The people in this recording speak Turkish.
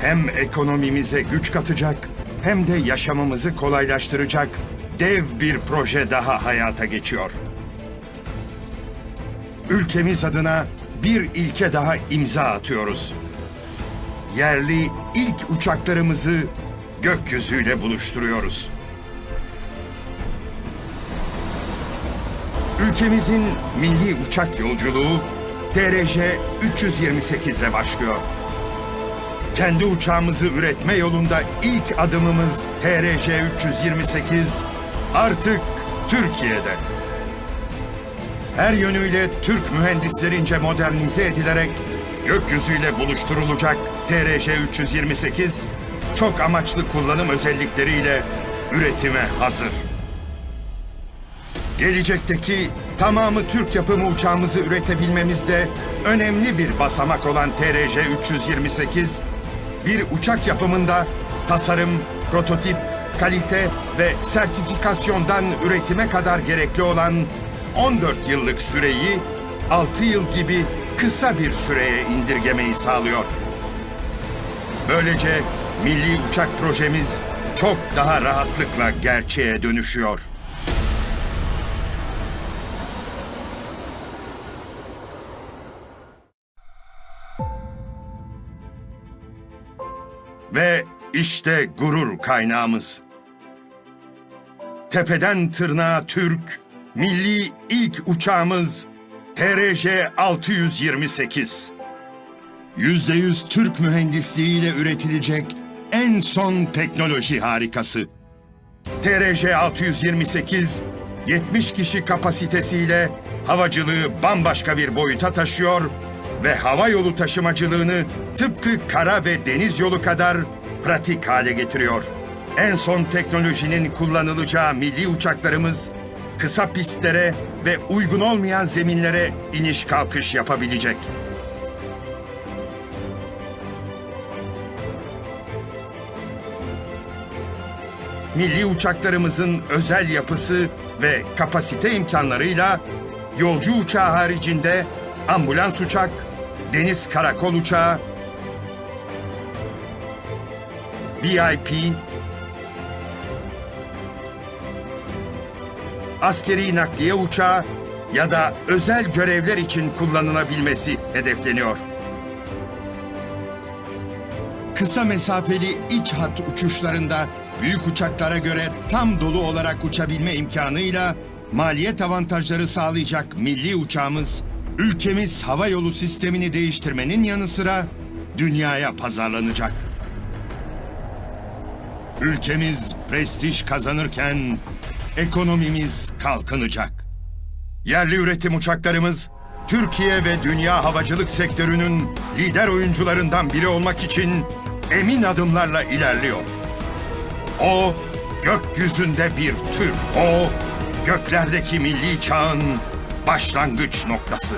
Hem ekonomimize güç katacak hem de yaşamımızı kolaylaştıracak dev bir proje daha hayata geçiyor. Ülkemiz adına bir ilke daha imza atıyoruz. Yerli ilk uçaklarımızı gökyüzüyle buluşturuyoruz. Ülkemizin milli uçak yolculuğu TRJ 328 ile başlıyor. Kendi uçağımızı üretme yolunda ilk adımımız TRJ 328 artık Türkiye'de. Her yönüyle Türk mühendislerince modernize edilerek gökyüzüyle buluşturulacak TRJ 328 çok amaçlı kullanım özellikleriyle üretime hazır. Gelecekteki tamamı Türk yapımı uçağımızı üretebilmemizde önemli bir basamak olan TRJ 328, bir uçak yapımında tasarım, prototip, kalite ve sertifikasyondan üretime kadar gerekli olan 14 yıllık süreyi 6 yıl gibi kısa bir süreye indirgemeyi sağlıyor. Böylece milli uçak projemiz çok daha rahatlıkla gerçeğe dönüşüyor. Ve işte gurur kaynağımız. Tepeden tırnağa Türk, milli ilk uçağımız TRJ 628. %100 Türk mühendisliğiyle üretilecek en son teknoloji harikası. TRJ 628 70 kişi kapasitesiyle havacılığı bambaşka bir boyuta taşıyor ve hava yolu taşımacılığını tıpkı kara ve deniz yolu kadar pratik hale getiriyor. En son teknolojinin kullanılacağı milli uçaklarımız kısa pistlere ve uygun olmayan zeminlere iniş kalkış yapabilecek. milli uçaklarımızın özel yapısı ve kapasite imkanlarıyla yolcu uçağı haricinde ambulans uçak, deniz karakol uçağı, VIP, askeri nakliye uçağı ya da özel görevler için kullanılabilmesi hedefleniyor. Kısa mesafeli iç hat uçuşlarında büyük uçaklara göre tam dolu olarak uçabilme imkanıyla maliyet avantajları sağlayacak milli uçağımız ülkemiz hava yolu sistemini değiştirmenin yanı sıra dünyaya pazarlanacak. Ülkemiz prestij kazanırken ekonomimiz kalkınacak. Yerli üretim uçaklarımız Türkiye ve dünya havacılık sektörünün lider oyuncularından biri olmak için emin adımlarla ilerliyor. O gökyüzünde bir Türk. O göklerdeki milli çağın başlangıç noktası.